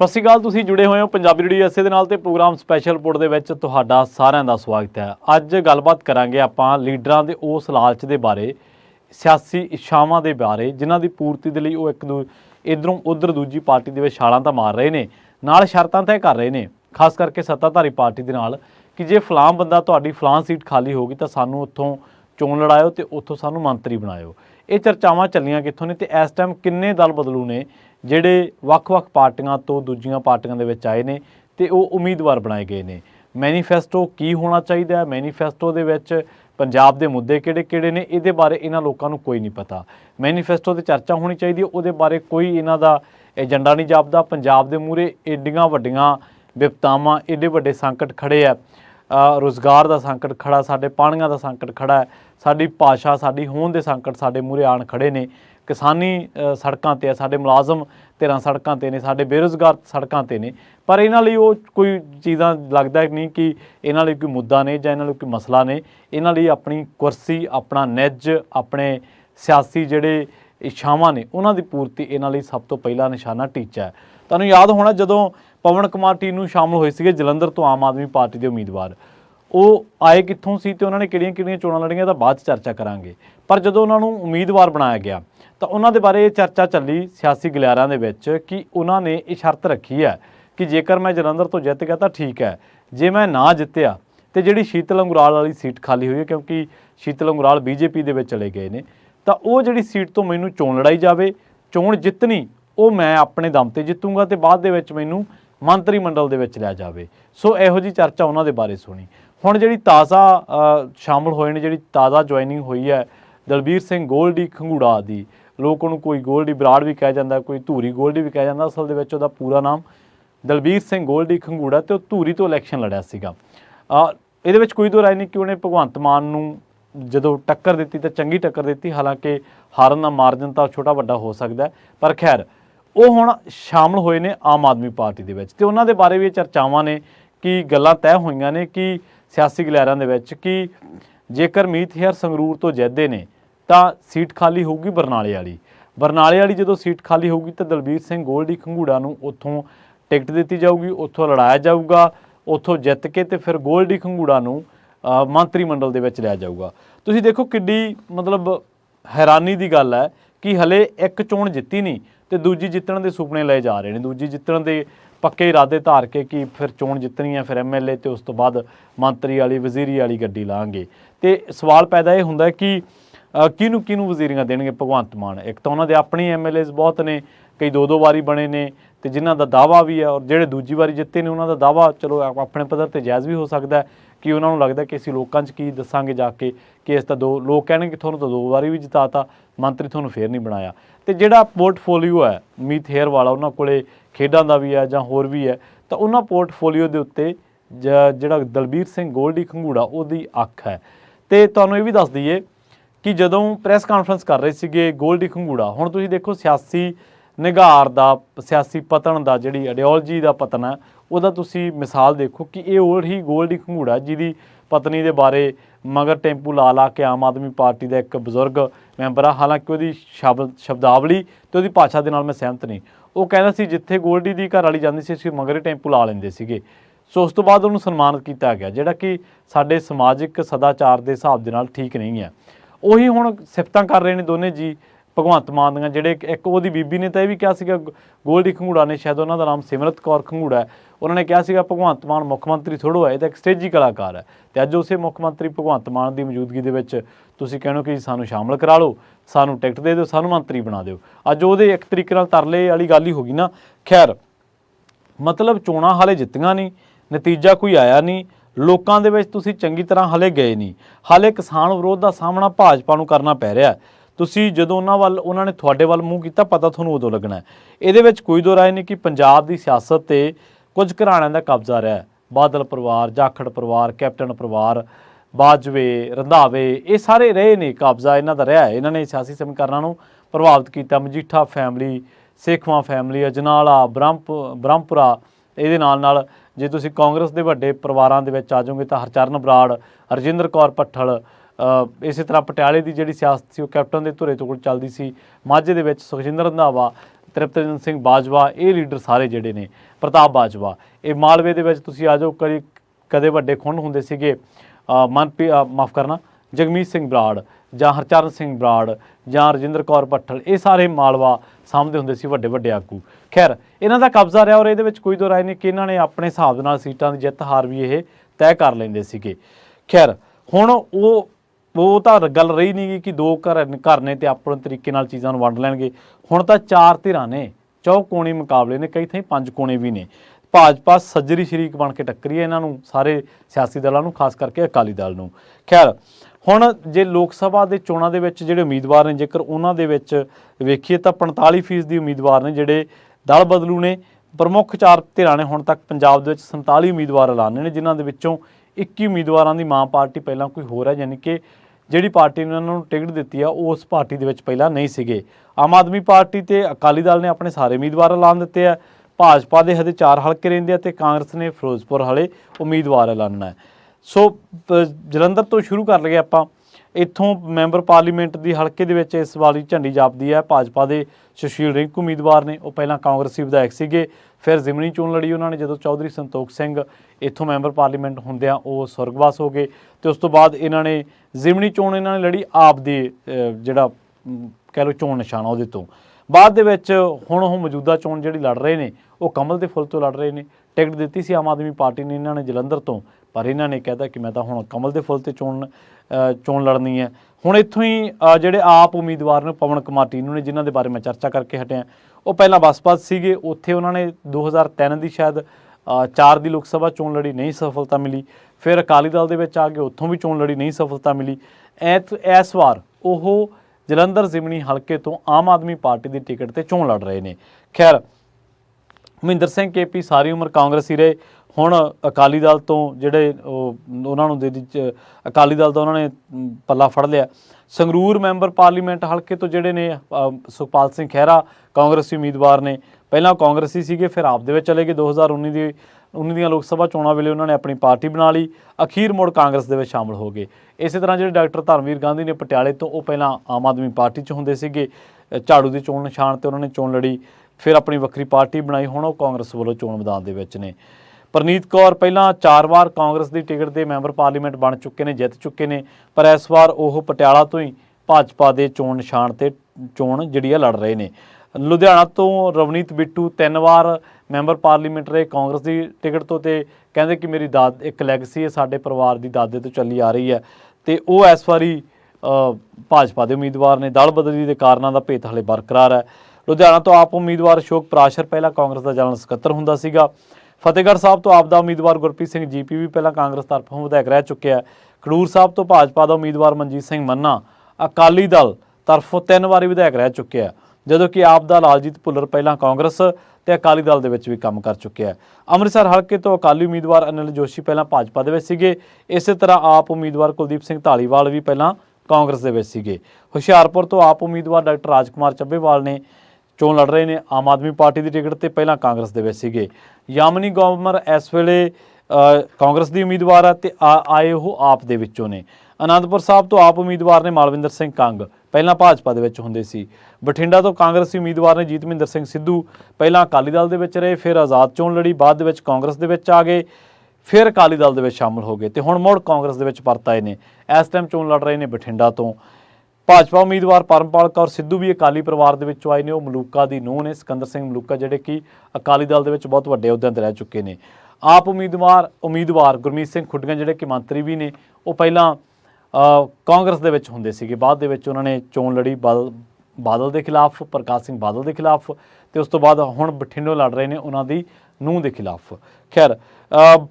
ਸਤਿ ਸ਼੍ਰੀ ਅਕਾਲ, ਤੁਸੀਂ ਜੁੜੇ ਹੋਏ ਹੋ ਪੰਜਾਬੀ ਰੇਡੀਓ ਐਸੇ ਦੇ ਨਾਲ ਤੇ ਪ੍ਰੋਗਰਾਮ ਸਪੈਸ਼ਲ ਰਿਪੋਰਟ ਦੇ ਵਿੱਚ ਤੁਹਾਡਾ ਸਾਰਿਆਂ ਦਾ ਸਵਾਗਤ ਹੈ। ਅੱਜ ਗੱਲਬਾਤ ਕਰਾਂਗੇ ਆਪਾਂ ਲੀਡਰਾਂ ਦੇ ਉਸ ਲਾਲਚ ਦੇ ਬਾਰੇ, ਸਿਆਸੀ ਇੱਛਾਵਾਂ ਦੇ ਬਾਰੇ, ਜਿਨ੍ਹਾਂ ਦੀ ਪੂਰਤੀ ਦੇ ਲਈ ਉਹ ਇੱਕ ਦੂ, ਇਧਰੋਂ ਉਧਰ ਦੂਜੀ ਪਾਰਟੀ ਦੇ ਵਿੱਚ ਛਾਲਾਂ ਤਾਂ ਮਾਰ ਰਹੇ ਨੇ, ਨਾਲ ਸ਼ਰਤਾਂ ਤੈਅ ਕਰ ਰਹੇ ਨੇ, ਖਾਸ ਕਰਕੇ ਸੱਤਾਧਾਰੀ ਪਾਰਟੀ ਦੇ ਨਾਲ, ਕਿ ਜੇ ਫਲਾਂ ਬੰਦਾ ਤੁਹਾਡੀ ਫਲਾਂ ਸੀਟ ਖਾਲੀ ਹੋਗੀ ਤਾਂ ਸਾਨੂੰ ਉੱਥੋਂ ਚੋਣ ਲੜਾਇਓ ਤੇ ਉੱਥੋਂ ਸਾਨੂੰ ਮੰਤਰੀ ਬਣਾਇਓ। ਇਹ ਚਰਚਾਵਾਂ ਚੱਲੀਆਂ ਕਿੱਥੋਂ ਨੇ ਤੇ ਇਸ ਟਾਈਮ ਕਿੰਨੇ ਦਲ ਬਦਲੂ ਨੇ ਜਿਹੜੇ ਵੱਖ-ਵੱਖ ਪਾਰਟੀਆਂ ਤੋਂ ਦੂਜੀਆਂ ਪਾਰਟੀਆਂ ਦੇ ਵਿੱਚ ਆਏ ਨੇ ਤੇ ਉਹ ਉਮੀਦਵਾਰ ਬਣਾਏ ਗਏ ਨੇ। ਮੈਨੀਫੈਸਟੋ ਕੀ ਹੋਣਾ ਚਾਹੀਦਾ ਹੈ? ਮੈਨੀਫੈਸਟੋ ਦੇ ਵਿੱਚ ਪੰਜਾਬ ਦੇ ਮੁੱਦੇ ਕਿਹੜੇ-ਕਿਹੜੇ ਨੇ? ਇਹਦੇ ਬਾਰੇ ਇਹਨਾਂ ਲੋਕਾਂ ਨੂੰ ਕੋਈ ਨਹੀਂ ਪਤਾ। ਮੈਨੀਫੈਸਟੋ ਤੇ ਚਰਚਾ ਹੋਣੀ ਚਾਹੀਦੀ ਹੈ ਉਹਦੇ ਬਾਰੇ ਕੋਈ ਇਹਨਾਂ ਦਾ ਏਜੰਡਾ ਨਹੀਂ ਜਾਪਦਾ। ਪੰਜਾਬ ਦੇ ਮੂਰੇ ਏਡੀਆਂ ਵੱਡੀਆਂ ਵਿਪਤਾਵਾਂ ਏਡੇ ਵੱਡੇ ਸੰਕਟ ਖੜੇ ਆ। ਅ, ਰੁਜ਼ਗਾਰ ਦਾ ਸੰਕਟ ਖੜਾ ਸਾਡੇ ਪਾਣੀਆਂ ਦਾ ਸੰਕਟ ਖੜਾ ਸਾਡੀ ਭਾਸ਼ਾ ਸਾਡੀ ਹੋਂਦ ਦੇ ਸੰਕਟ ਸਾਡੇ ਮੂਰੇ ਆਣ ਖੜੇ ਨੇ। ਕਿਸਾਨੀ ਸੜਕਾਂ ਤੇ ਆ, ਸਾਡੇ ਮੁਲਾਜ਼ਮ ਧਿਰਾਂ ਸੜਕਾਂ ਤੇ ਨੇ, ਸਾਡੇ ਬੇਰੁਜ਼ਗਾਰ ਸੜਕਾਂ ਤੇ ਨੇ। ਪਰ ਇਹਨਾਂ ਲਈ ਉਹ ਕੋਈ ਚੀਜ਼ਾਂ ਲੱਗਦਾ ਨਹੀਂ ਕਿ ਇਹਨਾਂ ਲਈ ਕੋਈ ਮੁੱਦਾ ਨੇ ਜਾਂ ਇਹਨਾਂ ਲਈ ਕੋਈ ਮਸਲਾ ਨੇ ਇਹਨਾਂ ਲਈ ਆਪਣੀ ਕੁਰਸੀ, ਆਪਣਾ ਨਿੱਜ, ਆਪਣੇ ਸਿਆਸੀ ਜਿਹੜੇ ਇੱਛਾਵਾਂ ਨੇ, ਉਹਨਾਂ ਦੀ ਪੂਰਤੀ ਇਹਨਾਂ ਲਈ ਸਭ ਤੋਂ ਪਹਿਲਾ ਨਿਸ਼ਾਨਾ ਟੀਚਾ ਹੈ। ਤੁਹਾਨੂੰ ਯਾਦ ਹੋਣਾ ਜਦੋਂ ਪਵਨ ਕੁਮਾਰ ਟੀ ਨੂੰ ਸ਼ਾਮਲ ਹੋਏ ਸੀਗੇ ਜਲੰਧਰ ਤੋਂ ਆਮ ਆਦਮੀ ਪਾਰਟੀ ਦੇ ਉਮੀਦਵਾਰ। ਉਹ ਆਏ ਕਿੱਥੋਂ ਸੀ ਤੇ ਉਹਨਾਂ ਨੇ ਕਿਹੜੀਆਂ-ਕਿਹੜੀਆਂ ਚੋਣਾਂ ਲੜੀਆਂ ਤਾਂ ਬਾਅਦ ਚ ਚਰਚਾ ਕਰਾਂਗੇ। ਪਰ ਜਦੋਂ ਉਹਨਾਂ ਨੂੰ ਉਮੀਦਵਾਰ ਬਣਾਇਆ ਗਿਆ ਤਾਂ ਉਹਨਾਂ ਦੇ ਬਾਰੇ ਇਹ ਚਰਚਾ ਚੱਲੀ ਸਿਆਸੀ ਗਲਿਆਰਾਂ ਦੇ ਵਿੱਚ ਕਿ ਉਹਨਾਂ ਨੇ ਇਹ ਸ਼ਰਤ ਰੱਖੀ ਹੈ ਕਿ ਜੇਕਰ ਮੈਂ ਜਲੰਧਰ ਤੋਂ ਜਿੱਤ ਗਿਆ ਤਾਂ ਠੀਕ ਹੈ ਜੇ ਮੈਂ ਨਾ ਜਿੱਤਿਆ ਤੇ ਜਿਹੜੀ ਸ਼ੀਤਲ ਅੰਗੁਰਾਲ ਵਾਲੀ ਸੀਟ ਖਾਲੀ ਹੋਈ ਹੈ ਕਿਉਂਕਿ ਸ਼ੀਤਲ ਅੰਗੁਰਾਲ ਬੀਜੇਪੀ ਦੇ ਵਿੱਚ ਚਲੇ ਗਏ ਨੇ ਤਾਂ ਉਹ ਜਿਹੜੀ ਸੀਟ ਤੋਂ ਮੈਨੂੰ ਚੋਣ ਲੜਾਈ ਜਾਵੇ ਚੋਣ ਜਿੱਤਣੀ ਉਹ ਮੈਂ ਆਪਣੇ ਦਮ ਤੇ ਜਿੱਤੂੰਗਾ ਤੇ ਬਾਅਦ ਦੇ ਵਿੱਚ ਮੈਨੂੰ ਮੰਤਰੀ ਮੰਡਲ ਦੇ ਵਿੱਚ ਲਿਆ ਜਾਵੇ। ਸੋ ਇਹੋ ਜੀ ਚਰਚਾ ਉਹਨਾਂ ਦੇ ਬਾਰੇ ਸੁਣੀ। ਹੁਣ ਜਿਹੜੀ ਤਾਜ਼ਾ ਅ, ਸ਼ਾਮਲ ਹੋਏ ਨੇ ਜਿਹੜੀ ਤਾਜ਼ਾ ਜੁਆਇਨਿੰਗ ਹੋਈ ਹੈ ਦਲਬੀਰ ਸਿੰਘ ਗੋਲਡੀ ਖੰਗੂੜਾ ਦੀ ਲੋਕ ਉਹਨੂੰ ਕੋਈ ਗੋਲਡੀ ਬਰਾੜ ਵੀ ਕਿਹਾ ਜਾਂਦਾ, ਕੋਈ ਧੂਰੀ ਗੋਲਡੀ ਵੀ ਕਿਹਾ ਜਾਂਦਾ, ਅਸਲ ਦੇ ਵਿੱਚ ਉਹਦਾ ਪੂਰਾ ਨਾਮ ਦਲਬੀਰ ਸਿੰਘ ਗੋਲਡੀ ਖੰਗੂੜਾ ਤੇ ਉਹ ਧੂਰੀ ਤੋਂ ਇਲੈਕਸ਼ਨ ਲੜਿਆ ਸੀਗਾ। ਇਹਦੇ ਵਿੱਚ ਕੋਈ ਦੋ ਰਾਏ ਨਹੀਂ ਕਿ ਉਹਨੇ ਭਗਵੰਤ ਮਾਨ ਨੂੰ ਜਦੋਂ ਟੱਕਰ ਦਿੱਤੀ ਤਾਂ ਚੰਗੀ ਟੱਕਰ ਦਿੱਤੀ, ਹਾਲਾਂਕਿ ਹਾਰਨ ਦਾ ਮਾਰਜਨ ਤਾਂ ਛੋਟਾ ਵੱਡਾ ਹੋ ਸਕਦਾ ਪਰ ਖੈਰ, ਉਹ ਹੁਣ ਸ਼ਾਮਲ ਹੋਏ ਨੇ ਆਮ ਆਦਮੀ ਪਾਰਟੀ ਦੇ ਵਿੱਚ ਤੇ ਉਹਨਾਂ ਦੇ ਬਾਰੇ ਵੀ ਇਹ ਚਰਚਾਵਾਂ ਨੇ ਕਿ ਗੱਲਾਂ ਤੈਅ ਹੋਈਆਂ ਨੇ ਕਿ ਸਿਆਸੀ ਗਲਿਆਰਾਂ ਦੇ ਵਿੱਚ ਕਿ ਜੇਕਰ ਮੀਤ ਹੇਅਰ ਸੰਗਰੂਰ ਤੋਂ ਜਿੱਤਦੇ ਨੇ ਤਾਂ ਸੀਟ ਖਾਲੀ ਹੋਊਗੀ ਬਰਨਾਲੇ ਵਾਲੀ। ਬਰਨਾਲੇ ਵਾਲੀ ਜਦੋਂ ਸੀਟ ਖਾਲੀ ਹੋਊਗੀ ਤਾਂ ਦਲਬੀਰ ਸਿੰਘ ਗੋਲਡੀ ਖੰਗੂੜਾ ਨੂੰ ਉੱਥੋਂ ਟਿਕਟ ਦਿੱਤੀ ਜਾਊਗੀ, ਉੱਥੋਂ ਲੜਾਇਆ ਜਾਊਗਾ, ਉੱਥੋਂ ਜਿੱਤ ਕੇ ਤੇ ਫਿਰ ਗੋਲਡੀ ਖੰਗੂੜਾ ਨੂੰ ਮੰਤਰੀ ਮੰਡਲ ਦੇ ਵਿੱਚ ਲਿਆ ਜਾਊਗਾ। ਤੁਸੀਂ ਦੇਖੋ ਕਿੱਡੀ, ਮਤਲਬ, ਹੈਰਾਨੀ ਦੀ ਗੱਲ ਹੈ ਕਿ ਹਲੇ ਇੱਕ ਚੋਣ ਜਿੱਤੀ ਨਹੀਂ ਤੇ ਦੂਜੀ ਜਿੱਤਣ ਦੇ ਸੁਪਨੇ ਲਏ ਜਾ ਰਹੇ ਨੇ। ਦੂਜੀ ਜਿੱਤਣ ਦੇ ਪੱਕੇ ਇਰਾਦੇ ਧਾਰ ਕੇ ਕਿ ਫਿਰ ਚੋਣ ਜਿੱਤਣੀ ਹੈ, ਫਿਰ ਐਮਐਲਏ ਤੇ ਉਸ ਤੋਂ ਬਾਅਦ ਮੰਤਰੀ ਵਾਲੀ, ਵਜ਼ੀਰੀ ਵਾਲੀ ਗੱਡੀ ਲਾਂਗੇ। ਤੇ ਸਵਾਲ ਪੈਦਾ ਇਹ ਹੁੰਦਾ ਕਿ ਕਿਹਨੂੰ ਕਿਹਨੂੰ ਵਜ਼ੀਰੀਆਂ ਦੇਣਗੇ? ਭਗਵੰਤ ਮਾਨ। ਇੱਕ ਤਾਂ ਉਹਨਾਂ ਦੇ ਆਪਣੀ ਐਮਐਲਏਸ ਬਹੁਤ ਨੇ, ਕਈ ਦੋ ਦੋ ਵਾਰੀ ਬਣੇ ਨੇ ਤੇ ਜਿਨ੍ਹਾਂ ਦਾ ਦਾਵਾ ਵੀ ਹੈ ਔਰ ਜਿਹੜੇ ਦੂਜੀ ਵਾਰੀ ਜਿੱਤੇ ਨੇ ਉਹਨਾਂ ਦਾ ਦਾਵਾ ਚਲੋ ਆਪਣੇ ਪੱਧਰ ਤੇ ਜਾਇਜ਼ ਵੀ ਹੋ ਸਕਦਾ ਕਿ ਉਹਨਾਂ ਨੂੰ ਲੱਗਦਾ ਕਿ ਅਸੀਂ ਲੋਕਾਂ 'ਚ ਕੀ ਦੱਸਾਂਗੇ ਜਾ ਕੇ ਕਿ ਇਸ ਤਾਂ ਦੋ ਲੋਕ ਕਹਿਣਗੇ ਕਿ ਤੁਹਾਨੂੰ ਤਾਂ ਦੋ ਵਾਰੀ ਵੀ ਜਿਤਾਤਾ, ਮੰਤਰੀ ਤੁਹਾਨੂੰ ਫੇਰ ਨਹੀਂ ਬਣਾਇਆ। ਤੇ ਜਿਹੜਾ ਪੋਰਟਫੋਲੀਓ ਹੈ, ਮੀਤ ਹੇਅਰ ਵਾਲਾ ਉਹਨਾਂ ਕੋਲੇ ਖੇਡਾਂ ਦਾ ਵੀ ਹੈ ਜਾਂ ਹੋਰ ਵੀ ਹੈ, ਤਾਂ ਉਹਨਾਂ ਪੋਰਟਫੋਲੀਓ ਦੇ ਉੱਤੇ ਜ- ਜਿਹੜਾ ਦਲਬੀਰ ਸਿੰਘ ਗੋਲਡੀ ਖੰਗੂੜਾ, ਉਹਦੀ ਅੱਖ ਹੈ। ਤੇ ਤੁਹਾਨੂੰ ਇਹ ਵੀ ਦੱਸ ਦਈਏ ਕਿ ਜਦੋਂ ਪ੍ਰੈਸ ਕਾਨਫਰੰਸ ਕਰ ਰਹੇ ਸੀਗੇ ਗੋਲਡੀ ਖੰਗੂੜਾ, ਹੁਣ ਤੁਸੀਂ ਦੇਖੋ ਸਿਆਸੀ ਨਿਗਾਰ ਦਾ, ਸਿਆਸੀ ਪਤਨ ਦਾ, ਜਿਹੜੀ ਆਈਡੀਓਲੋਜੀ ਦਾ ਪਤਨ ਹੈ, ਉਹਦਾ ਤੁਸੀਂ ਮਿਸਾਲ ਦੇਖੋ ਕਿ ਇਹ ਉਹੀ ਗੋਲਡੀ ਖੰਗੂੜਾ ਜਿਹਦੀ ਪਤਨੀ ਦੇ ਬਾਰੇ ਮਗਰ ਟੈਂਪੂ ਲਾ ਲਾ ਕੇ ਆਮ ਆਦਮੀ ਪਾਰਟੀ ਦਾ ਇੱਕ ਬਜ਼ੁਰਗ ਮੈਂਬਰ ਆ। ਹਾਲਾਂਕਿ ਉਹਦੀ ਸ਼ਬਦ, ਸ਼ਬਦਾਵਲੀ ਤੇ ਉਹਦੀ ਭਾਸ਼ਾ ਦੇ ਨਾਲ ਮੈਂ ਸਹਿਮਤ ਨਹੀਂ। ਉਹ ਕਹਿੰਦਾ ਸੀ ਜਿੱਥੇ ਗੋਲਡੀ ਦੀ ਘਰ ਵਾਲੀ ਜਾਂਦੀ ਸੀ, ਅਸੀਂ ਮਗਰ ਹੀ ਟੈਂਪੂ ਲਾ ਲੈਂਦੇ ਸੀਗੇ। ਸੋ ਉਸ ਤੋਂ ਬਾਅਦ ਉਹਨੂੰ ਸਨਮਾਨਿਤ ਕੀਤਾ ਗਿਆ, ਜਿਹੜਾ ਕਿ ਸਾਡੇ ਸਮਾਜਿਕ ਸਦਾਚਾਰ ਦੇ ਹਿਸਾਬ ਦੇ ਨਾਲ ਠੀਕ ਨਹੀਂ ਹੈ। ਉਹੀ ਹੁਣ ਸਿਫਤਾਂ ਕਰ ਰਹੇ ਨੇ ਦੋਨੇ ਜੀ, ਭਗਵੰਤ ਮਾਨ ਦੀਆਂ, ਜਿਹੜੇ ਇੱਕ- ਉਹਦੀ ਬੀਬੀ ਨੇ ਤਾਂ ਇਹ ਵੀ ਕਿਹਾ ਸੀਗਾ, ਗੋਲਡੀ ਖੰਗੂੜਾ ਨੇ, ਸ਼ਾਇਦ ਉਹਨਾਂ ਦਾ ਨਾਮ ਸਿਮਰਤ ਕੌਰ ਖੰਗੂੜਾ ਉਹਨਾਂ ਨੇ ਕਿਹਾ ਸੀਗਾ, ਭਗਵੰਤ ਮਾਨ ਮੁੱਖ ਮੰਤਰੀ ਥੋੜੋ ਹੈ, ਇਹ ਤਾਂ ਇੱਕ ਸਟੇਜੀ ਕਲਾਕਾਰ ਹੈ। ਤੇ ਅੱਜ ਉਸੇ ਮੁੱਖ ਮੰਤਰੀ ਭਗਵੰਤ ਮਾਨ ਦੀ ਮੌਜੂਦਗੀ ਦੇ ਵਿੱਚ ਤੁਸੀਂ ਕਹਿੰਦੇ ਕਿ ਸਾਨੂੰ ਸ਼ਾਮਲ ਕਰਾ ਲਓ, ਸਾਨੂੰ ਟਿਕਟ ਦੇ ਦਿਓ, ਸਾਨੂੰ ਮੰਤਰੀ ਬਣਾ ਦਿਓ। ਅੱਜ ਉਹਦੇ ਇੱਕ ਤਰੀਕੇ ਨਾਲ ਤਰਲੇ ਵਾਲੀ ਗੱਲ ਹੀ ਹੋ ਗਈ ਨਾ। ਖੈਰ, ਮਤਲਬ ਚੋਣਾਂ ਹਾਲੇ ਜਿੱਤੀਆਂ ਨਹੀਂ, ਨਤੀਜਾ ਕੋਈ ਆਇਆ ਨਹੀਂ। ਲੋਕਾਂ ਦੇ ਵਿੱਚ ਤੁਸੀਂ ਚੰਗੀ ਤਰ੍ਹਾਂ ਹਲੇ ਗਏ ਨਹੀਂ। ਹਾਲੇ ਕਿਸਾਨ ਵਿਰੋਧ ਦਾ ਸਾਹਮਣਾ ਭਾਜਪਾ ਨੂੰ ਕਰਨਾ ਪੈ ਰਿਹਾ ਤੁਸੀਂ ਜਦੋਂ ਉਹਨਾਂ ਵੱਲ, ਉਹਨਾਂ ਨੇ ਤੁਹਾਡੇ ਵੱਲ ਮੂੰਹ ਕੀਤਾ, ਪਤਾ ਤੁਹਾਨੂੰ ਉਦੋਂ ਲੱਗਣਾ ਇਹਦੇ ਵਿੱਚ ਕੋਈ ਦੋ ਰਾਏ ਨਹੀਂ ਕਿ ਪੰਜਾਬ ਦੀ ਸਿਆਸਤ ਤੇ ਕੁਝ ਘਰਾਣਿਆਂ ਦਾ ਕਬਜ਼ਾ ਰਿਹਾ ਬਾਦਲ ਪਰਿਵਾਰ, ਜਾਖੜ ਪਰਿਵਾਰ, ਕੈਪਟਨ ਪਰਿਵਾਰ, ਬਾਜਵੇ, ਰੰਧਾਵੇ, ਇਹ ਸਾਰੇ ਰਹੇ ਨੇ। ਕਬਜ਼ਾ ਇਹਨਾਂ ਦਾ ਰਿਹਾ ਇਹਨਾਂ ਨੇ ਸਿਆਸੀ ਸਮੀਕਰਨਾਂ ਨੂੰ ਪ੍ਰਭਾਵਿਤ ਕੀਤਾ। ਮਜੀਠਾ ਫੈਮਿਲੀ ਸੇਖਵਾਂ ਫੈਮਿਲੀ ਅਜਨਾਲਾ, ਬ੍ਰਹਮਪ, ਬ੍ਰਹਮਪੁਰਾ, ਇਹਦੇ ਨਾਲ ਨਾਲ ਜੇ ਤੁਸੀਂ ਕਾਂਗਰਸ ਦੇ ਵੱਡੇ ਪਰਿਵਾਰਾਂ ਦੇ ਵਿੱਚ ਆ ਜਾਓਗੇ ਤਾਂ ਹਰਚਰਨ ਬਰਾੜ ਰਜਿੰਦਰ ਕੌਰ ਪੱਠਲ ਇਸੇ ਤਰ੍ਹਾਂ ਪਟਿਆਲੇ ਦੀ ਜਿਹੜੀ ਸਿਆਸਤ ਸੀ ਉਹ ਕੈਪਟਨ ਦੇ ਧੁਰੇ ਤੋਂ ਕੋਲ ਚੱਲਦੀ ਸੀ। ਮਾਝੇ ਦੇ ਵਿੱਚ ਸੁਖਜਿੰਦਰ ਰੰਧਾਵਾ ਤ੍ਰਿਪਤਜਨ ਸਿੰਘ ਬਾਜਵਾ ਇਹ ਲੀਡਰ ਸਾਰੇ ਜਿਹੜੇ ਨੇ ਪ੍ਰਤਾਪ ਬਾਜਵਾ। ਇਹ ਮਾਲਵੇ ਦੇ ਵਿੱਚ ਤੁਸੀਂ ਆ ਜਾਓ ਕਦੀ ਕਦੇ ਵੱਡੇ ਖੁੰਡ ਹੁੰਦੇ ਸੀਗੇ। ਅ, ਮਨਪ੍ਰੀ ਮਾਫ ਕਰਨਾ ਜਗਮੀਤ ਸਿੰਘ ਬਰਾੜ। ਜਾਂ ਹਰਚਰਨ ਸਿੰਘ ਬਰਾੜ ਜਾਂ ਰਜਿੰਦਰ ਕੌਰ ਪੱਠਲ ਇਹ ਸਾਰੇ ਮਾਲਵਾ ਸਾਹਮਣੇ ਹੁੰਦੇ ਸੀ ਵੱਡੇ ਵੱਡੇ ਆਗੂ। ਖੈਰ, ਇਹਨਾਂ ਦਾ ਕਬਜ਼ਾ ਰਿਹਾ ਔਰ ਇਹਦੇ ਵਿੱਚ ਕੋਈ ਦੋ ਰਾਏ ਨਹੀਂ, ਕਿ ਇਹਨਾਂ ਨੇ ਆਪਣੇ ਹਿਸਾਬ ਦੇ ਨਾਲ ਸੀਟਾਂ ਦੀ ਜਿੱਤ ਹਾਰ ਵੀ ਇਹ ਤੈਅ ਕਰ ਲੈਂਦੇ ਸੀਗੇ। ਖੈਰ, ਹੁਣ ਉਹ ਉਹ ਤਾਂ ਗੱਲ ਰਹੀ ਨਹੀਂ ਗੀ ਕਿ ਦੋ ਘਰ ਘਰ ਨੇ ਤੇ ਆਪਣੇ ਤਰੀਕੇ ਨਾਲ ਚੀਜ਼ਾਂ ਨੂੰ ਵੰਡ ਲੈਣਗੇ। ਹੁਣ ਤਾਂ ਚਾਰ ਧਿਰਾਂ ਨੇ ਚੌਕੋਣੀ ਮੁਕਾਬਲੇ ਨੇ, ਕਈ ਥਾਈਂ ਪੰਜ ਕੋਣੇ ਵੀ ਨੇ। ਭਾਜਪਾ ਸੱਜਰੀ ਸ਼ਰੀਕ ਬਣ ਕੇ ਟੱਕਰੀ ਹੈ ਇਹਨਾਂ ਨੂੰ, ਸਾਰੇ ਸਿਆਸੀ ਦਲਾਂ ਨੂੰ, ਖਾਸ ਕਰਕੇ ਅਕਾਲੀ ਦਲ ਨੂੰ। ਖੈਰ ਹੁਣ ਜੇ ਲੋਕ ਸਭਾ ਦੇ ਚੋਣਾਂ ਦੇ ਵਿੱਚ ਜਿਹੜੇ ਉਮੀਦਵਾਰ ਨੇ, ਜੇਕਰ ਉਹਨਾਂ ਦੇ ਵਿੱਚ ਵੇਖੀਏ ਤਾਂ 45% ਦੀ ਉਮੀਦਵਾਰ ਨੇ ਜਿਹੜੇ ਦਲ ਬਦਲੂ ਨੇ, ਪ੍ਰਮੁੱਖ ਚਾਰ ਧਿਰਾਂ ਨੇ ਹੁਣ ਤੱਕ ਪੰਜਾਬ ਦੇ ਵਿੱਚ 47 ਉਮੀਦਵਾਰ ਐਲਾਨੇ ਨੇ, ਜਿਨ੍ਹਾਂ ਦੇ ਵਿੱਚੋਂ 21 ਉਮੀਦਵਾਰਾਂ ਦੀ ਮਾਂ ਪਾਰਟੀ ਪਹਿਲਾਂ ਕੋਈ ਹੋਰ ਹੈ, ਯਾਨੀ ਕਿ ਜਿਹੜੀ ਪਾਰਟੀ ਨੇ ਉਹਨਾਂ ਨੂੰ ਟਿਕਟ ਦਿੱਤੀ ਆ, ਉਹ ਉਸ ਪਾਰਟੀ ਦੇ ਵਿੱਚ ਪਹਿਲਾਂ ਨਹੀਂ ਸੀਗੇ। ਆਮ ਆਦਮੀ ਪਾਰਟੀ ਤੇ ਅਕਾਲੀ ਦਲ ਨੇ ਆਪਣੇ ਸਾਰੇ ਉਮੀਦਵਾਰ ਐਲਾਨ ਦਿੱਤੇ ਆ। ਭਾਜਪਾ ਦੇ ਹਜੇ ਚਾਰ ਹਲਕੇ ਰਹਿੰਦੇ ਆ ਤੇ ਕਾਂਗਰਸ ਨੇ ਫਿਰੋਜ਼ਪੁਰ ਹਲੇ ਉਮੀਦਵਾਰ ਐਲਾਨਣਾ ਹੈ। ਸੋ ਜਲੰਧਰ ਤੋਂ ਸ਼ੁਰੂ ਕਰ ਲਈਏ ਆਪਾਂ। ਇੱਥੋਂ ਮੈਂਬਰ ਪਾਰਲੀਮੈਂਟ ਦੀ ਹਲਕੇ ਦੇ ਵਿੱਚ ਇਸ ਵਾਰੀ ਝੰਡੀ ਜਾਪਦੀ ਹੈ। ਭਾਜਪਾ ਦੇ ਸੁਸ਼ੀਲ ਰਿੰਕੂ ਉਮੀਦਵਾਰ ਨੇ, ਉਹ ਪਹਿਲਾਂ ਕਾਂਗਰਸੀ ਵਿਧਾਇਕ ਸੀਗੇ, ਫਿਰ ਜ਼ਿਮਨੀ ਚੋਣ ਲੜੀ ਉਹਨਾਂ ਨੇ, ਜਦੋਂ ਚੌਧਰੀ ਸੰਤੋਖ ਸਿੰਘ ਇੱਥੋਂ ਮੈਂਬਰ ਪਾਰਲੀਮੈਂਟ ਹੁੰਦਿਆਂ ਉਹ ਸਵਰਗਵਾਸ ਹੋ ਗਏ। ਤੇ ਉਸ ਤੋਂ ਬਾਅਦ ਇਹਨਾਂ ਨੇ ਜ਼ਿਮਨੀ ਚੋਣ ਇਹਨਾਂ ਨੇ ਲੜੀ, ਆਪ ਦੇ ਜਿਹੜਾ ਕਹਿ ਲਓ ਚੋਣ ਨਿਸ਼ਾਨਾ ਉਹਦੇ ਤੋਂ। ਬਾਅਦ ਦੇ ਵਿੱਚ ਹੁਣ ਉਹ ਮੌਜੂਦਾ ਚੋਣ ਜਿਹੜੀ ਲੜ ਰਹੇ ਨੇ, ਉਹ ਕਮਲ ਦੇ ਫੁੱਲ ਤੋਂ ਲੜ ਰਹੇ ਨੇ। ਟਿਕਟ ਦਿੱਤੀ ਸੀ ਆਮ ਆਦਮੀ ਪਾਰਟੀ ਨੇ ਇਹਨਾਂ ਨੇ ਜਲੰਧਰ ਤੋਂ। ਪਰ ਇਹਨਾਂ ਨੇ ਕਹਿਤਾ ਕਿ ਮੈਂ ਤਾਂ ਹੁਣ ਕਮਲ ਦੇ ਫੁੱਲ ਤੇ ਚੋਣ ਚੋਣ ਲੜਨੀ ਹੈ। ਹੁਣ ਇੱਥੋਂ ਹੀ ਜਿਹੜੇ ਆਪ ਉਮੀਦਵਾਰ ਨੇ ਪਵਨ ਕੁਮਾਰ ਟੀਨੂ ਨੇ, ਜਿਨ੍ਹਾਂ ਦੇ ਬਾਰੇ ਮੈਂ ਚਰਚਾ ਕਰਕੇ ਹਟਿਆ, ਉਹ ਪਹਿਲਾਂ ਬਸਪਾ ਸੀਗੇ, ਉੱਥੇ ਉਹਨਾਂ ਨੇ 2003 ਦੀ ਸ਼ਾਇਦ 4 ਦੀ ਲੋਕ ਸਭਾ ਚੋਣ ਲੜੀ ਨਹੀਂ ਸਫਲਤਾ ਮਿਲੀ। ਫਿਰ ਅਕਾਲੀ ਦਲ ਦੇ ਵਿੱਚ ਆ ਕੇ ਉੱਥੋਂ ਵੀ ਚੋਣ ਲੜੀ ਨਹੀਂ ਸਫਲਤਾ ਮਿਲੀ। ਐਤ ਇਸ ਵਾਰ ਉਹ ਜਲੰਧਰ ਜ਼ਿਮਨੀ ਹਲਕੇ ਤੋਂ ਆਮ ਆਦਮੀ ਪਾਰਟੀ ਦੀ ਟਿਕਟ ਤੇ ਚੋਣ ਲੜ ਰਹੇ ਨੇ। ਖੈਰ, ਮਹਿੰਦਰ ਸਿੰਘ ਕੇਪੀ ਸਾਰੀ ਉਮਰ ਕਾਂਗਰਸੀ ਰਹੇ। ਹੁਣ ਅਕਾਲੀ ਦਲ ਤੋਂ ਜਿਹੜੇ ਉਹ, ਉਹਨਾਂ ਨੂੰ ਦੇ ਦਿੱਤੀ ਅਕਾਲੀ ਦਲ ਦਾ ਉਹਨਾਂ ਨੇ ਪੱਲਾ ਫੜ ਲਿਆ। ਸੰਗਰੂਰ ਮੈਂਬਰ ਪਾਰਲੀਮੈਂਟ ਹਲਕੇ ਤੋਂ ਜਿਹੜੇ ਨੇ ਸੁਖਪਾਲ ਸਿੰਘ ਖਹਿਰਾ, ਕਾਂਗਰਸੀ ਉਮੀਦਵਾਰ ਨੇ। ਪਹਿਲਾਂ ਕਾਂਗਰਸੀ ਸੀਗੇ, ਫਿਰ ਆਪ ਦੇ ਵਿੱਚ ਚਲੇ ਗਏ। 2019 ਦੀ 19 ਦੀਆਂ ਲੋਕ ਸਭਾ ਚੋਣਾਂ ਵੇਲੇ ਉਹਨਾਂ ਨੇ ਆਪਣੀ ਪਾਰਟੀ ਬਣਾ ਲਈ। ਅਖੀਰ ਮੁੜ ਕਾਂਗਰਸ ਦੇ ਵਿੱਚ ਸ਼ਾਮਲ ਹੋ ਗਏ। ਇਸੇ ਤਰ੍ਹਾਂ ਜਿਹੜੇ ਡਾਕਟਰ ਧਰਮਵੀਰ ਗਾਂਧੀ ਨੇ ਪਟਿਆਲੇ ਤੋਂ, ਉਹ ਪਹਿਲਾਂ ਆਮ ਆਦਮੀ ਪਾਰਟੀ 'ਚ ਹੁੰਦੇ ਸੀਗੇ। ਝਾੜੂ ਦੀ ਚੋਣ ਨਿਸ਼ਾਨ ਤੇ ਉਹਨਾਂ ਨੇ ਚੋਣ ਲੜੀ, ਫਿਰ ਆਪਣੀ ਵੱਖਰੀ ਪਾਰਟੀ ਬਣਾਈ। ਹੁਣ ਉਹ ਕਾਂਗਰਸ ਵੱਲੋਂ ਚੋਣ ਮੈਦਾਨ ਦੇ ਵਿੱਚ ਨੇ। ਪਰਨੀਤ ਕੌਰ ਪਹਿਲਾਂ ਚਾਰ ਵਾਰ ਕਾਂਗਰਸ ਦੀ ਟਿਕਟ ਤੇ ਮੈਂਬਰ ਪਾਰਲੀਮੈਂਟ ਬਣ ਚੁੱਕੇ ਨੇ, ਜਿੱਤ ਚੁੱਕੇ ਨੇ, ਪਰ ਇਸ ਵਾਰ ਉਹ ਪਟਿਆਲਾ ਤੋਂ ਹੀ ਭਾਜਪਾ ਦੇ ਚੋਣ ਨਿਸ਼ਾਨ ਤੇ ਚੋਣ ਜਿਹੜੀ ਆ ਲੜ ਰਹੇ ਨੇ। ਲੁਧਿਆਣਾ ਤੋਂ ਰਵਨੀਤ ਬਿੱਟੂ ਤਿੰਨ ਵਾਰ ਮੈਂਬਰ ਪਾਰਲੀਮੈਂਟ ਰਹੇ, ਕਾਂਗਰਸ ਦੀ ਟਿਕਟ ਤੋਂ ਤੇ ਕਹਿੰਦੇ ਕਿ ਮੇਰੀ ਦਾਦ, ਇੱਕ ਲੈਗਸੀ ਹੈ, ਸਾਡੇ ਪਰਿਵਾਰ ਦੀ ਦਾਦੇ ਤੋਂ ਚੱਲੀ ਆ ਰਹੀ ਹੈ। ਤੇ ਉਹ ਇਸ ਵਾਰੀ ਭਾਜਪਾ ਦੇ ਉਮੀਦਵਾਰ ਨੇ, ਦਲ ਬਦਲੀ ਦੇ ਕਾਰਨਾਂ ਦਾ ਭੇਤ ਹਲੇ ਬਰਕਰਾਰ ਹੈ। ਲੁਧਿਆਣਾ ਤੋਂ ਆਪ ਉਮੀਦਵਾਰ ਅਸ਼ੋਕ ਪ੍ਰਾਸ਼ਰ ਪਹਿਲਾਂ ਕਾਂਗਰਸ ਦਾ ਜਨਰਲ ਸਕੱਤਰ ਹੁੰਦਾ ਸੀਗਾ। ਫਤਿਹਗੜ੍ਹ ਸਾਹਿਬ ਤੋਂ ਆਪ ਦਾ ਉਮੀਦਵਾਰ ਗੁਰਪ੍ਰੀਤ ਸਿੰਘ ਜੀਪੀ ਵੀ ਪਹਿਲਾਂ ਕਾਂਗਰਸ ਤਰਫੋਂ ਵਿਧਾਇਕ ਰਹਿ ਚੁੱਕਿਆ ਹੈ। ਖਡੂਰ ਸਾਹਿਬ ਤੋਂ ਭਾਜਪਾ ਦਾ ਉਮੀਦਵਾਰ ਮਨਜੀਤ ਸਿੰਘ ਮੰਨਾ ਅਕਾਲੀ ਦਲ ਤਰਫੋਂ ਤਿੰਨ ਵਾਰੀ ਵਿਧਾਇਕ ਰਹਿ ਚੁੱਕਿਆ ਹੈ, ਜਦੋਂ ਕਿ ਆਪ ਦਾ ਲਾਲਜੀਤ ਭੁੱਲਰ ਪਹਿਲਾਂ ਕਾਂਗਰਸ ਤੇ ਅਕਾਲੀ ਦਲ ਦੇ ਵਿੱਚ ਵੀ ਕੰਮ ਕਰ ਚੁੱਕਿਆ ਹੈ। ਅੰਮ੍ਰਿਤਸਰ ਹਲਕੇ ਤੋਂ ਅਕਾਲੀ ਉਮੀਦਵਾਰ ਅਨਿਲ ਜੋਸ਼ੀ ਪਹਿਲਾਂ ਭਾਜਪਾ ਦੇ ਵਿੱਚ ਸੀਗੇ। ਇਸੇ ਤਰ੍ਹਾਂ ਆਪ ਉਮੀਦਵਾਰ ਕੁਲਦੀਪ ਸਿੰਘ ਢਾਲੀਵਾਲ ਵੀ ਪਹਿਲਾਂ ਕਾਂਗਰਸ ਦੇ ਵਿੱਚ ਸੀਗੇ। ਹੁਸ਼ਿਆਰਪੁਰ ਤੋਂ ਆਪ ਉਮੀਦਵਾਰ ਡਾਕਟਰ ਰਾਜਕੁਮਾਰ ਚੱਬੇਵਾਲ ਨੇ ਚੋਣ ਲੜ ਰਹੇ ਨੇ, ਆਮ ਆਦਮੀ ਪਾਰਟੀ ਦੀ ਟਿਕਟ ਤੇ ਪਹਿਲਾਂ ਕਾਂਗਰਸ ਦੇ ਵਿੱਚ ਸੀਗੇ। ਯਾਮਨੀ ਗੌਮਰ ਇਸ ਵੇਲੇ ਕਾਂਗਰਸ ਦੀ ਉਮੀਦਵਾਰ ਹੈ ਤੇ ਆਏ ਉਹ ਆਪ ਦੇ ਵਿੱਚੋਂ ਨੇ। ਅਨੰਦਪੁਰ ਸਾਹਿਬ ਤੋਂ ਆਪ ਉਮੀਦਵਾਰ ਨੇ ਮਾਲਵਿੰਦਰ ਸਿੰਘ ਕੰਗ। ਪਹਿਲਾਂ ਭਾਜਪਾ ਦੇ ਵਿੱਚ ਹੁੰਦੇ ਸੀ। ਬਠਿੰਡਾ ਤੋਂ ਕਾਂਗਰਸੀ ਉਮੀਦਵਾਰ ਨੇ ਜੀਤਮਿੰਦਰ ਸਿੰਘ ਸਿੱਧੂ। ਪਹਿਲਾਂ ਅਕਾਲੀ ਦਲ ਦੇ ਵਿੱਚ ਰਹੇ, ਫਿਰ ਆਜ਼ਾਦ ਚੋਣ ਲੜੀ, ਬਾਅਦ ਦੇ ਵਿੱਚ ਕਾਂਗਰਸ ਦੇ ਵਿੱਚ ਆ ਗਏ, ਫਿਰ ਅਕਾਲੀ ਦਲ ਦੇ ਵਿੱਚ ਸ਼ਾਮਲ ਹੋ ਗਏ ਤੇ ਹੁਣ ਮੁੜ ਕਾਂਗਰਸ ਦੇ ਵਿੱਚ ਪਰਤ ਆਏ ਨੇ। ਇਸ ਟਾਈਮ ਚੋਣ ਲੜ ਰਹੇ ਨੇ ਬਠਿੰਡਾ ਤੋਂ। ਭਾਜਪਾ ਉਮੀਦਵਾਰ ਪਰਮਪਾਲ ਕੌਰ ਸਿੱਧੂ ਵੀ ਅਕਾਲੀ ਪਰਿਵਾਰ ਦੇ ਵਿੱਚੋਂ ਆਏ ਨੇ। ਉਹ ਮਲੂਕਾ ਦੀ ਨੂੰਹ ਨੇ। ਸਿਕੰਦਰ ਸਿੰਘ ਮਲੂਕਾ ਜਿਹੜੇ ਕਿ ਅਕਾਲੀ ਦਲ ਦੇ ਵਿੱਚ ਬਹੁਤ ਵੱਡੇ ਅਹੁਦਿਆਂ ਤੇ ਰਹਿ ਚੁੱਕੇ ਨੇ। ਆਪ ਉਮੀਦਵਾਰ ਉਮੀਦਵਾਰ ਗੁਰਮੀਤ ਸਿੰਘ ਖੁੱਡੀਆਂ ਜਿਹੜੇ ਕਿ ਮੰਤਰੀ ਵੀ ਨੇ, ਉਹ ਪਹਿਲਾਂ ਕਾਂਗਰਸ ਦੇ ਵਿੱਚ ਹੁੰਦੇ ਸੀਗੇ। ਬਾਅਦ ਦੇ ਵਿੱਚ ਉਹਨਾਂ ਨੇ ਚੋਣ ਲੜੀ ਬਾਦਲ ਬਾਦਲ ਦੇ ਖਿਲਾਫ, ਪ੍ਰਕਾਸ਼ ਸਿੰਘ ਬਾਦਲ ਦੇ ਖਿਲਾਫ ਤੇ ਉਸ ਤੋਂ ਬਾਅਦ ਹੁਣ ਬਠਿੰਡੋ ਲੜ ਰਹੇ ਨੇ। ਉਹਨਾਂ ਦੀ ਨੂੰਹ ਦੇ ਖਿਲਾਫ। ਖੈਰ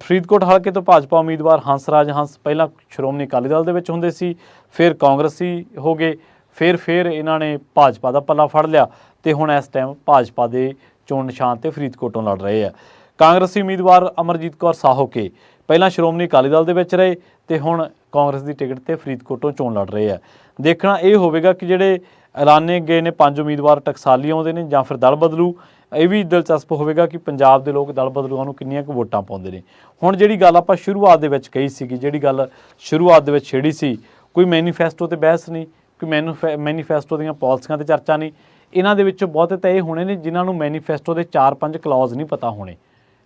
ਫਰੀਦਕੋਟ ਹਲਕੇ ਤੋਂ ਭਾਜਪਾ ਉਮੀਦਵਾਰ ਹੰਸਰਾਜ ਹੰਸ ਪਹਿਲਾਂ ਸ਼੍ਰੋਮਣੀ ਅਕਾਲੀ ਦਲ ਦੇ ਵਿੱਚ ਹੁੰਦੇ ਸੀ, ਫਿਰ ਕਾਂਗਰਸੀ ਹੋ ਗਏ, ਫਿਰ ਫਿਰ ਇਹਨਾਂ ਨੇ ਭਾਜਪਾ ਦਾ ਪੱਲਾ ਫੜ ਲਿਆ ਤੇ ਹੁਣ ਇਸ ਟਾਈਮ ਭਾਜਪਾ ਦੇ ਚੋਣ ਨਿਸ਼ਾਨ ਤੇ ਫਰੀਦਕੋਟੋਂ ਲੜ ਰਹੇ ਆ। ਕਾਂਗਰਸੀ ਉਮੀਦਵਾਰ ਅਮਰਜੀਤ ਕੌਰ ਸਾਹੋਕੇ ਪਹਿਲਾਂ ਸ਼੍ਰੋਮਣੀ ਅਕਾਲੀ ਦਲ ਦੇ ਵਿੱਚ ਰਹੇ ਤੇ ਹੁਣ ਕਾਂਗਰਸ ਦੀ ਟਿਕਟ ਤੇ ਫਰੀਦਕੋਟੋਂ ਚੋਣ ਲੜ ਰਹੇ ਆ। ਦੇਖਣਾ ਇਹ ਹੋਵੇਗਾ ਕਿ ਜਿਹੜੇ ਐਲਾਨੇ ਗਏ ਨੇ ਪੰਜ ਉਮੀਦਵਾਰ ਟਕਸਾਲੀ ਆਉਂਦੇ ਨੇ ਜਾਂ ਫਿਰ ਦਲ ਬਦਲੂ ਇਹ ਵੀ ਦਿਲਚਸਪ ਹੋਵੇਗਾ ਕਿ ਪੰਜਾਬ ਦੇ ਲੋਕ ਦਲ ਬਦਲੂਆਂ ਨੂੰ ਕਿੰਨੀਆਂ ਕੁ ਵੋਟਾਂ ਪਾਉਂਦੇ ਨੇ। ਹੁਣ ਜਿਹੜੀ ਗੱਲ ਆਪਾਂ ਸ਼ੁਰੂਆਤ ਦੇ ਵਿੱਚ ਕਹੀ ਸੀਗੀ, ਜਿਹੜੀ ਗੱਲ ਸ਼ੁਰੂਆਤ ਦੇ ਵਿੱਚ ਛੇੜੀ ਸੀ, ਕੋਈ ਮੈਨੀਫੈਸਟੋ ਤੇ ਬਹਿਸ ਨਹੀਂ, ਕੋਈ ਮੈਨੂਫੈ ਮੈਨੀਫੈਸਟੋ ਦੀਆਂ ਪਾਲਿਸੀਆਂ ਤੇ ਚਰਚਾ ਨਹੀਂ। ਇਹਨਾਂ ਦੇ ਵਿੱਚੋਂ ਬਹੁਤੇ ਤਾਂ ਇਹ ਹੋਣੇ ਨੇ ਜਿਨ੍ਹਾਂ ਨੂੰ ਮੈਨੀਫੈਸਟੋ ਦੇ 4-5 ਕਲੌਜ਼ ਨਹੀਂ ਪਤਾ ਹੋਣੇ।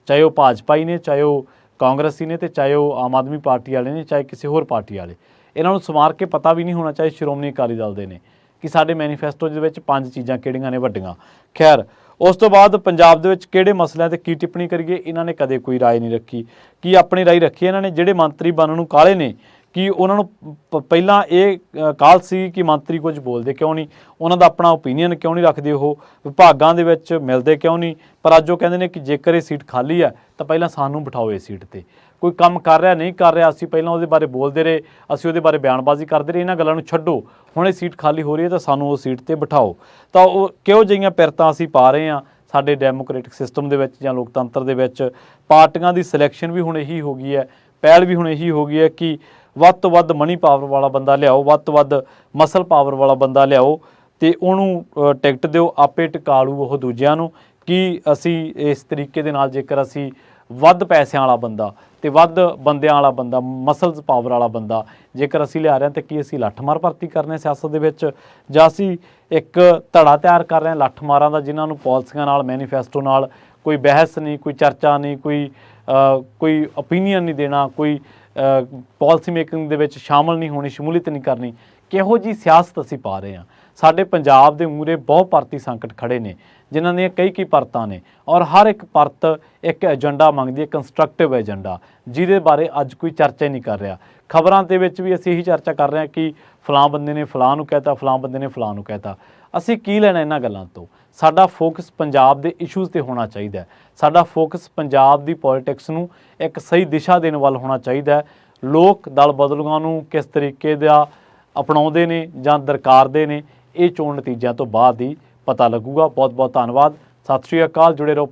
ਚਾਹੇ ਉਹ ਭਾਜਪਾ ਹੀ ਨੇ, ਚਾਹੇ ਉਹ ਕਾਂਗਰਸੀ ਨੇ ਤੇ ਚਾਹੇ ਉਹ ਆਮ ਆਦਮੀ ਪਾਰਟੀ ਵਾਲੇ ਨੇ, ਚਾਹੇ ਕਿਸੇ ਹੋਰ ਪਾਰਟੀ ਵਾਲੇ। ਇਹਨਾਂ ਨੂੰ ਸਮਾਰ ਕੇ ਪਤਾ ਵੀ ਨਹੀਂ ਹੋਣਾ ਚਾਹੇ ਸ਼੍ਰੋਮਣੀ ਅਕਾਲੀ ਦਲ ਦੇ ਨੇ ਕਿ ਸਾਡੇ ਮੈਨੀਫੈਸਟੋ ਦੇ ਵਿੱਚ ਪੰਜ ਚੀਜ਼ਾਂ ਕਿਹੜੀਆਂ ਨੇ ਵੱਡੀਆਂ। ਖੈਰ ਉਸ ਤੋਂ ਬਾਅਦ ਪੰਜਾਬ ਦੇ ਵਿੱਚ ਕਿਹੜੇ ਮਸਲਿਆਂ ਤੇ ਕੀ ਟਿੱਪਣੀ ਕਰੀਏ ਇਹਨਾਂ ਨੇ ਕਦੇ ਕੋਈ رائے ਨਹੀਂ ਰੱਖੀ ਕੀ ਆਪਣੀ ਰਾਏ ਰੱਖੀ ਇਹਨਾਂ ਨੇ ਜਿਹੜੇ ਮੰਤਰੀ ਬਣਨ ਨੂੰ ਕਾਲੇ ਨੇ ਕਿ ਉਹਨਾਂ ਨੂੰ ਪ- ਪਹਿਲਾਂ ਇਹ ਅ, ਕਾਲ ਸੀ ਕਿ ਮੰਤਰੀ ਕੁਝ ਬੋਲਦੇ ਕਿਉਂ ਨਹੀਂ? ਉਹਨਾਂ ਦਾ ਆਪਣਾ ਓਪੀਨੀਅਨ ਕਿਉਂ ਨਹੀਂ ਰੱਖਦੇ ਉਹ? ਵਿਭਾਗਾਂ ਦੇ ਵਿੱਚ ਮਿਲਦੇ ਕਿਉਂ ਨਹੀਂ? ਪਰ ਅੱਜ ਉਹ ਕਹਿੰਦੇ ਨੇ ਕਿ ਜੇਕਰ ਇਹ ਸੀਟ ਖਾਲੀ ਹੈ ਤਾਂ ਪਹਿਲਾਂ ਸਾਨੂੰ ਬਿਠਾਓ ਇਹ ਸੀਟ ਤੇ। ਕੋਈ ਕੰਮ ਕਰ ਰਿਹਾ ਨਹੀਂ ਕਰ ਰਿਹਾ ਅਸੀਂ ਪਹਿਲਾਂ ਉਹਦੇ ਬਾਰੇ ਬੋਲਦੇ ਰਹੇ ਅਸੀਂ ਉਹਦੇ ਬਾਰੇ ਬਿਆਨਬਾਜ਼ੀ ਕਰਦੇ ਰਹੇ ਇਹਨਾਂ ਗੱਲਾਂ ਨੂੰ ਛੱਡੋ। ਹੁਣ ਇਹ ਸੀਟ ਖਾਲੀ ਹੋ ਰਹੀ ਹੈ ਤਾਂ ਸਾਨੂੰ ਉਹ ਸੀਟ ਤੇ ਬਿਠਾਓ। ਤਾਂ ਉਹ ਕਿਹੋ ਜਿਹੀਆਂ ਪਿਰਤਾਂ ਅਸੀਂ ਪਾ ਰਹੇ ਹਾਂ ਸਾਡੇ ਡੈਮੋਕ੍ਰੈਟਿਕ ਸਿਸਟਮ ਦੇ ਵਿੱਚ ਜਾਂ ਲੋਕਤੰਤਰ ਦੇ ਵਿੱਚ? ਪਾਰਟੀਆਂ ਦੀ ਸਿਲੈਕਸ਼ਨ ਵੀ ਹੁਣ ਇਹੀ ਹੋ ਗਈ ਹੈ ਪਹਿਲ ਵੀ ਹੁਣ ਇਹੀ ਹੋ ਗਈ ਹੈ ਕਿ ਵੱਧ ਤੋਂ ਵੱਧ ਮਨੀ ਪਾਵਰ ਵਾਲਾ ਬੰਦਾ ਲਿਆਓ, ਵੱਧ ਤੋਂ ਵੱਧ ਮਸਲ ਪਾਵਰ ਵਾਲਾ ਬੰਦਾ ਲਿਆਓ ਤੇ ਉਹਨੂੰ ਟਿਕਟ ਦਿਓ, ਆਪੇ ਟਿਕਾਲੂ ਉਹ ਦੂਜਿਆਂ ਨੂੰ ਕਿ ਅਸੀਂ ਇਸ ਤਰੀਕੇ ਦੇ ਨਾਲ ਜੇਕਰ ਅਸੀਂ ਵੱਧ ਪੈਸਿਆਂ ਵਾਲਾ ਬੰਦਾ ਤੇ ਵੱਧ ਬੰਦਿਆਂ ਵਾਲਾ ਬੰਦਾ ਮਸਲਸ ਪਾਵਰ ਵਾਲਾ ਬੰਦਾ ਜੇਕਰ ਅਸੀਂ ਲਿਆ ਰਹੇ ਹਾਂ ਤੇ ਕੀ ਅਸੀਂ ਲੱਠਮਾਰ ਭਰਤੀ ਕਰਨੇ ਸਿਆਸਤ ਦੇ ਵਿੱਚ ਜਾਂ ਅਸੀਂ ਇੱਕ ਧੜਾ ਤਿਆਰ ਕਰ ਰਹੇ ਹਾਂ ਲੱਠਮਾਰਾਂ ਦਾ ਜਿਨ੍ਹਾਂ ਨੂੰ ਪਾਲਿਸੀਆਂ ਨਾਲ ਮੈਨੀਫੈਸਟੋ ਨਾਲ ਕੋਈ ਬਹਿਸ ਨਹੀਂ, ਕੋਈ ਚਰਚਾ ਨਹੀਂ, ਕੋਈ ਕੋਈ ਓਪੀਨੀਅਨ ਨਹੀਂ ਦੇਣਾ, ਕੋਈ ਪਾਲਿਸੀ ਮੇਕਿੰਗ ਦੇ ਵਿੱਚ ਸ਼ਾਮਲ ਨਹੀਂ ਹੋਣੀ, ਸ਼ਮੂਲੀਅਤ ਨਹੀਂ ਕਰਨੀ, ਕਿਹੋ ਜੀ ਸਿਆਸਤ ਅਸੀਂ ਪਾ ਰਹੇ ਹਾਂ? ਸਾਡੇ ਪੰਜਾਬ ਦੇ ਮੂਰੇ ਬਹੁ ਭਾਰਤੀ ਸੰਕਟ ਖੜੇ ਨੇ, ਜਿਨ੍ਹਾਂ ਦੀਆਂ ਕਈ ਕਈ ਪਰਤਾਂ ਨੇ ਔਰ ਹਰ ਇੱਕ ਪਰਤ ਇੱਕ ਏਜੰਡਾ ਮੰਗਦੀ ਹੈ, ਕੰਸਟਰਕਟਿਵ ਏਜੰਡਾ, ਜਿਹਦੇ ਬਾਰੇ ਅੱਜ ਕੋਈ ਚਰਚਾ ਹੀ ਨਹੀਂ ਕਰ ਰਿਹਾ। ਖਬਰਾਂ ਦੇ ਵਿੱਚ ਵੀ ਅਸੀਂ ਇਹੀ ਚਰਚਾ ਕਰ ਰਹੇ ਹਾਂ ਕਿ ਫਲਾਂ ਬੰਦੇ ਨੇ ਫਲਾਂ ਨੂੰ ਕਹਿਤਾ, ਫਲਾਂ ਬੰਦੇ ਨੇ ਫਲਾਂ ਨੂੰ ਕਹਿਤਾ। ਅਸੀਂ ਕੀ ਲੈਣਾ ਇਹਨਾਂ ਗੱਲਾਂ ਤੋਂ? ਸਾਡਾ ਫੋਕਸ ਪੰਜਾਬ ਦੇ ਇਸ਼ੂਜ਼ ਤੇ ਹੋਣਾ ਚਾਹੀਦਾ ਹੈ। ਸਾਡਾ ਫੋਕਸ ਪੰਜਾਬ ਦੀ ਪੋਲਿਟਿਕਸ ਨੂੰ ਇੱਕ ਸਹੀ ਦਿਸ਼ਾ ਦੇਣ ਵੱਲ ਹੋਣਾ ਚਾਹੀਦਾ ਹੈ। ਲੋਕ ਦਲ ਬਦਲੂਆਂ ਨੂੰ ਕਿਸ ਤਰੀਕੇ ਦਾ ਅਪਣਾਉਂਦੇ ਨੇ ਜਾਂ ਦਰਕਾਰਦੇ ਨੇ, ਇਹ ਚੋਣ ਨਤੀਜਿਆਂ ਤੋਂ ਬਾਅਦ ਹੀ ਪਤਾ ਲੱਗੂਗਾ। ਬਹੁਤ ਬਹੁਤ ਧੰਨਵਾਦ। ਸਤਿ ਸ਼੍ਰੀ ਅਕਾਲ, ਜੁੜੇ ਰਹੋ